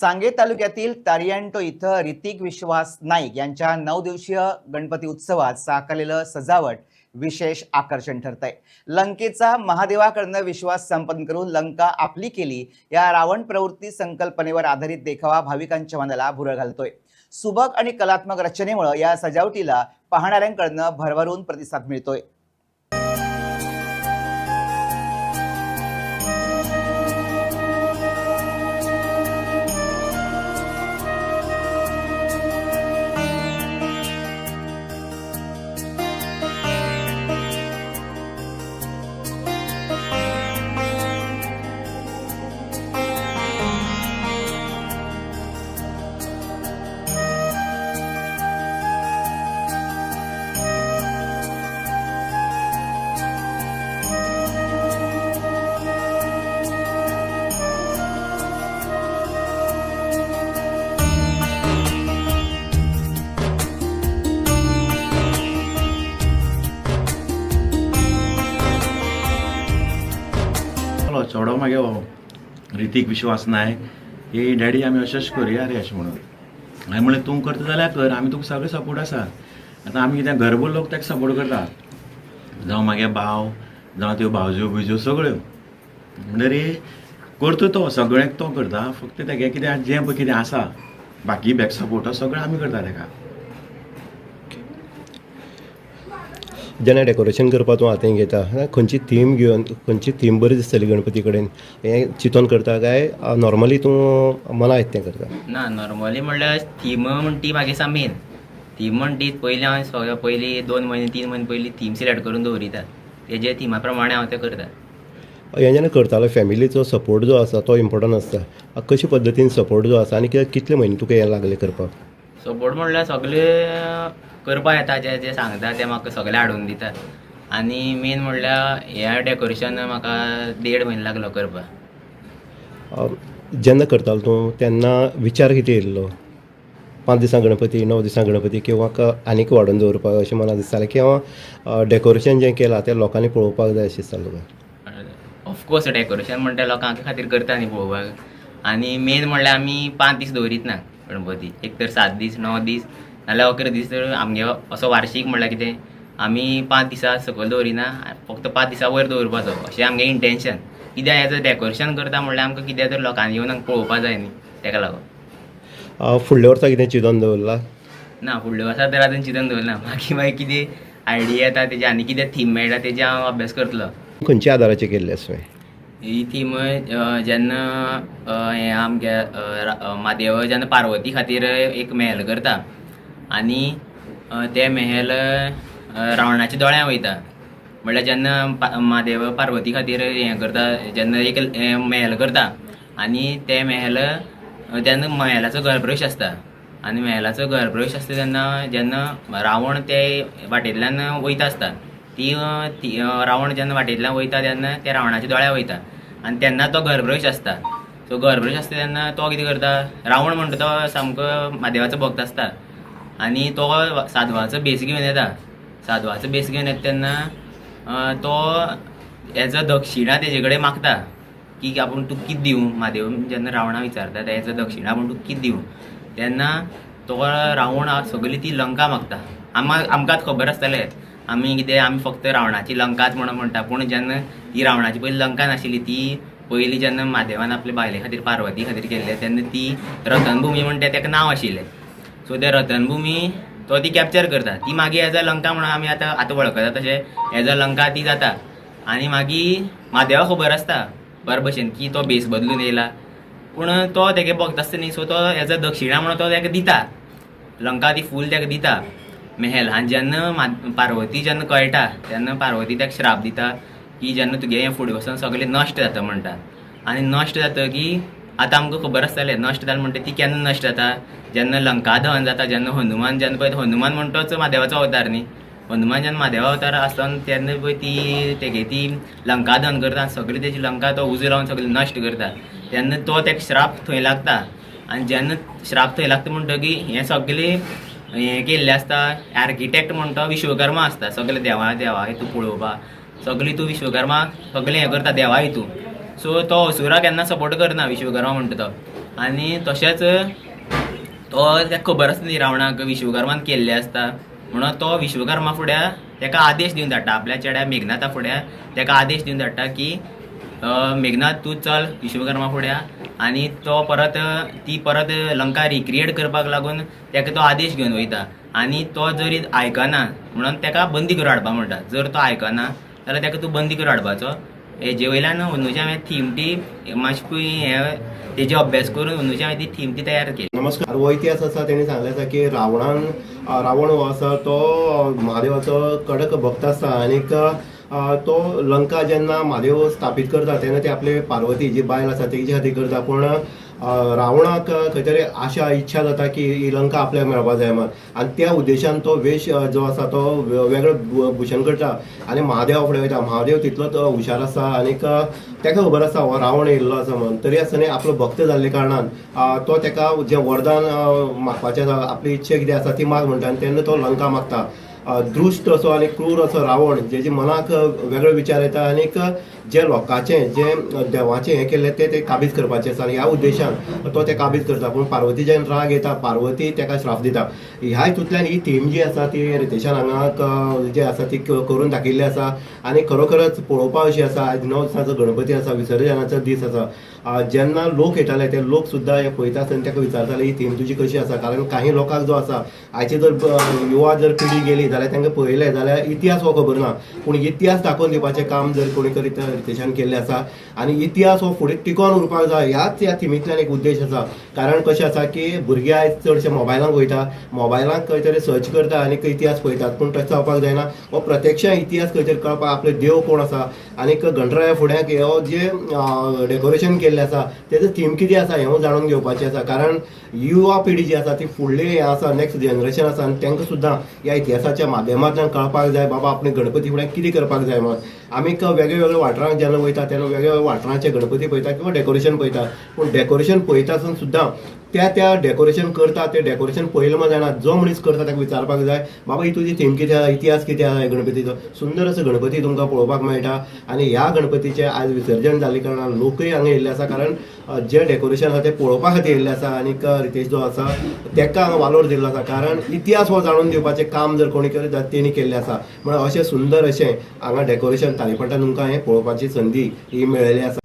सांगे तालुक्यातील तारियांटो इथं ऋतिक विश्वास नाईक यांच्या नऊ दिवसीय गणपती उत्सवात साकारलेलं सजावट विशेष आकर्षण ठरत आहे लंकेचा महादेवाकडनं विश्वास संपन्न करून लंका आपली केली या रावण प्रवृत्ती संकल्पनेवर आधारित देखावा भाविकांच्या मनाला भुरळ घालतोय. सुबक आणि कलात्मक रचनेमुळं या सजावटीला पाहणाऱ्यांकडनं भरभरून प्रतिसाद मिळतोय. हलो मागे हो. रितीक विश्वास नाय हे डॅडी आमी अशेंच करया रे अशें म्हणून. हांवें म्हणलें तूं करता जाल्यार कर आमी तुका सगळे सपोर्ट आसा आतां आमी कितें घरभर लोक ताका सपोर्ट करता. जावं मागे भाव जावं त्यो भावज्यो बिज्यो सगळ्यो. म्हणटरी करता तो सगळ्यांक तो करता. फक्त तेगे कितें जें पळय कितें आसा बाकी बॅक सपोर्ट सगळें आमी करता ताका जेन्ना डेकोरेशन करपा तूं हातीन घेता खंयची थीम घेवन खंयची थीम बरी दिसतली गणपती कडेन हें चिंतून करता काय? नॉर्मली तूं मना येता तें करता. ना नॉर्मली म्हणल्यार थीम म्हण ती मागे सा मेन थीम म्हण ती पयलीं हांव सगळ्या पयलीं दोन म्हयने तीन म्हयने पयलीं थीम सिलेक्ट करून दवरिता तेजे थिमा प्रमाणे हांव तें करता. हें जेन्ना करतालो फॅमिलीचो सपोर्ट जो आसा तो इम्पॉर्टंट आसता. कशे पद्दतीन सपोर्ट जो आसा आनी कितले म्हयने तुका हें लागले करपाक? सपोर्ट म्हणल्यार सगळे करपा येता जे जे सांगता ते म्हाका सगळे हाडून दिता आनी मेन म्हणल्यार हें डेकोरेशन म्हाका देड म्हयनो लागलो करपाक. जेन्ना करतालो तूं तेन्ना विचार कितें येयल्लो? पांच दिसां गणपती णव दिसां गणपती किंवा आनीक वाडोवन दवरपाक अशें मनात दिसतालें किंवा डेकोरेशन जें केलां तें लोकांनी पळोवपाक जाय अशें दिसतालें तुका? ऑफकोर्स डेकोरेशन म्हणटा लोकांक खातीर करता न्ही पळोवपाक. आनी मेन म्हणल्यार आमी पांच दीस दवरीत ना गणपती. एक तर सात दीस णव दीस नाल्यार अकरा दीस तर आमगे असो वार्शीक म्हणल्यार कितें आमी पांच दिसां सकयल दवरिना फक्त पांच दिसां वयर दवरपाचो अशें आमगे इंटेंशन कित्याक हेजो डेकोरेशन करता म्हणल्यार आमकां कितें तर लोकांनी येवन पळोवपा जाय न्ही तेका लागून. फुडल्या वर्सा कितें चिंतून दवरलां? ना फुडल्या वर्सा तर आजून चिंतून दवरना मागीर मागीर कितें आयडिया येता तेजे आनी कितें थीम मेळटा तेजे हांव अभ्यास करतलो. खंयच्या आदाराचेर केल्लें तुवें ही ती जेन्ना हे हें आमगे म्हादेव जेन्ना पार्वती खातीर एक मेहल करता आनी ते मेहल रावणाच्या दोळ्यां वयता. म्हणल्यार जेन्ना म्हादेव पार्वती खातीर हें करता जेन्ना एक मेहल करता आनी ते मेहल तेन्ना महलाचो घरप्रवेश आसता आनी महेलाचो घरप्रवेश आसता तेन्ना जेन्ना रावण ते वाटेंतल्यान वयता आसता ती ती रावण जेन्ना वाटेंतल्यान वयता तेन्ना ते रावणाच्या दोळ्या वयता. आनी तेन्ना तो गर्भ्रश आसता सो गर्भ्रश आसता तेन्ना तो कितें करता? रावण म्हणटा तो सामको म्हादेवाचो भक्त आसता आनी तो साधवाचो बेस घेवन येता. साधवाचो बेस घेवन येता तेन्ना तो हेजो दक्षिणा तेजे कडेन मागता. की आपूण तुका कितें दिवं म्हादेव जेन्ना रावणा विचारता तेजो दक्षिणा आपूण तुका कितें दिवं तेन्ना तो रावण सगळी ती लंका मागता. आमकां आमकांच खबर आसतलें आमी कितें आमी फक्त रावणाची लंकाच म्हणून म्हणटा पूण जेन्ना ती रावणाची पयली लंका नाशिल्ली ती पयलीं जेन्ना म्हादेवान आपले बायले खातीर पार्वती खातीर केल्ले तेन्ना ती रतनभुमी म्हणटा तें तेका नांव आशिल्लें सो ते रतनभुमी तो ती कॅप्चर करता. ती मागीर एज अ लंका म्हणून आमी आतां आतां वळखता तशें एज अ लंका ती जाता. आनी मागीर म्हादेवा खबर आसता बरे भशेन की तो बेस बदलून येयला. पूण तो तेगे भक्त आसता न्ही. सो तो एज अ दक्षिणा म्हणून तो तेका दिता. लंका ती फूल तेका दिता. मेहल आनी जेन्ना मा- पार्वती जेन्ना कळटा तेन्ना पार्वती तेका श्राप दिता की जेन्ना तुगे हें फुडें वचून सगळें नश्ट जाता म्हणटा आनी नश्ट जाता की आतां आमकां खबर आसतालें नश्ट जालें म्हणटा ती केन्ना नश्ट जाता? जेन्ना लंका दहन जाता जेन्ना हनुमान जेन्ना पळय हनुमान म्हणटोच म्हादेवाचो अवतार न्ही. हनुमान जेन्ना म्हादेवा अवतार आसतना तेन्ना पळय ती तेगे ती लंका दहन करता आनी सगळी तेजी लंका तो उजो लावन सगळें नश्ट करता. तेन्ना तो तेका श्राप थंय लागता. आनी जेन्ना श्राप थंय लागता म्हणटकीर हें सगळें हें केल्लें आसता आर्किटेक्ट म्हण तो विश्वकर्मा आसता सगळे देवा देवा हितू पळोवपाक सगळी तूं विश्वकर्मा सगळें हें करता देवा हितू सो तो असुरा केन्ना सपोर्ट करना विश्वकर्मा म्हणटा तो. आनी तशेंच तो ताका खबर आसता न्ही रावणाक विश्वकर्मान केल्लें आसता म्हणून तो विश्वकर्मा फुड्या ताका आदेश दिवन धाडटा. आपल्या चेड्या मेघनाथा फुड्या ताका आदेश दिवन धाडटा की मेघनाथ तूं चल विश्वकर्मा फुड्या. आनी तो परत ती परत लंका रिक्रिएट करपाक लागून ताका तो आदेश घेवन वयता. आनी तो जरी आयकना म्हणून ताका बंदी करून हाडपा म्हणटा. जर तो आयकना जाल्यार ताका तूं बंदी करून हाडपाचो. हेजे वयल्यान अंदुच्या हांवें थीम ती मातशी हे तेजे अभ्यास करून अंदुच्या हांवें ती थीम ती तयार केली. नमस्कार. हो इतिहास आसा तेणी सांगले आसा की रावणान रावण हो आसा तो महादेवाचो कडक भक्त आसा. आनीक तो लंका जेन्ना महादेव स्थापीत करता तेन्ना ते आपले पार्वती जी बायल आसा तेजे खातीर करता पूण रावणाक खंय तरी आशा इच्छा जाता की ही लंका आपल्याक मेळपा जाय म्हण. आनी त्या उद्देशान तो वेश जो आसा तो वेगळो भुशण करता आनी महादेवा फुडें वयता. महादेव तितलोच हुशार आसा आनीक ताका खबर आसा हो रावण येयल्लो आसा म्हण. तरी आसतना आपलो भक्त जाल्ले कारणान तो ताका जें वरदान मागपाचें आसा आपली इच्छा कितें आसा ती माग म्हणटा आनी तेन्ना तो लंका मागता. दृश्ट असो आनी क्रूर असो रावण जेजे मनाक वेगळे वेगळो विचार येता आनीक जे लोकांचे जे देवाचें हें केल्लें तें ते काबीज करपाचें आसा आनी ह्या उद्देशान तो तें काबीज करता. पूण पार्वती जेन्ना राग येता पार्वती तेका श्राप दिता. ह्या हितूंतल्यान ही थीम जी आसा ती रितेशान हांगा जे जी आसा ती करून दाखयल्ली आसा. आनी खरोखरच पळोवपा अशी आसा आयज णव दिसाचो गणपती आसा विसर्जनाचो दीस आसा. जेन्ना लोक येताले ते लोक सुद्दां हे पळयता आसतना ताका विचारताले ही थीम तुजी कशी आसा? कारण काही लोकांक जो आसा आयची जर युवा जर पिढी गेली जाल्यार तांकां पळयलें जाल्यार इतिहास हो खबर ना. पूण इतिहास दाखोवन दिवपाचें काम जर कोणी करीत रितेशान केल्लें आसा. आनी इतिहास हो फुडें टिकोवन उरपाक जाय ह्याच ह्या थिमींतल्यान एक उद्देश आसा. कारण कशें आसा की भुरगे आयज चडशे मोबायलांक वयता मोबायलांक खंय तरी सर्च करता आनी इतिहास पळयतात पूण तशें जावपाक जायना. हो प्रत्यक्ष इतिहास खंय तरी कळपाक आपलो देव कोण आसा. आनीक गणराया फुड्याक हो जे डेकोरेशन केल्लें आसा तेजो थीम कितें आसा हें जाणून घेवपाचें आसा. कारण युवा पिढी जी आसा ती फुडली हें आसा नेक्स्ट जनरेशन आसा आनी तांकां सुद्दां ह्या इतिहासाच्या माध्यमांतल्यान कळपाक जाय बाबा आपणे गणपती फुडें कितें करपाक जाय म्हणून आमी वेगळ्या वेगळ्या वाठारांक जेन्ना वयता तेन्ना वेगळ्या वेगळ्या वाठारांचे गणपती पळयता किंवा डेकोरेशन पळयता पूण डेकोरेशन पळयता आसून सुद्दां त्या त्या डेकोरेशन करता ते डेकोरेशन पळयलें जायना जो मनीस करता ताका विचारपाक जाय बाबा ही तुजी थीम कितें आसा इतिहास कितें आसा गणपतीचो? सुंदर असो गणपती तुमकां पळोवपाक मेळटा. आनी ह्या गणपतीचें आयज विसर्जन जाल्ले कारणान लोकूय हांगा येयल्ले आसा. कारण जे जें डेकोरेशन आसा तें पळोवपा खातीर येयल्ले आसा. आनीक रितेश जो आसा ताका हांगा वालोर दिल्लो आसा. कारण इतिहास हो जाणून दिवपाचें काम जर कोणी केलें जाल्यार तेणी केल्लें आसा. म्हण अशें सुंदर अशें हांगा डेकोरेशन तालिपटान तुमकां हें पळोवपाची संदी ही मेळ्ळी आसा.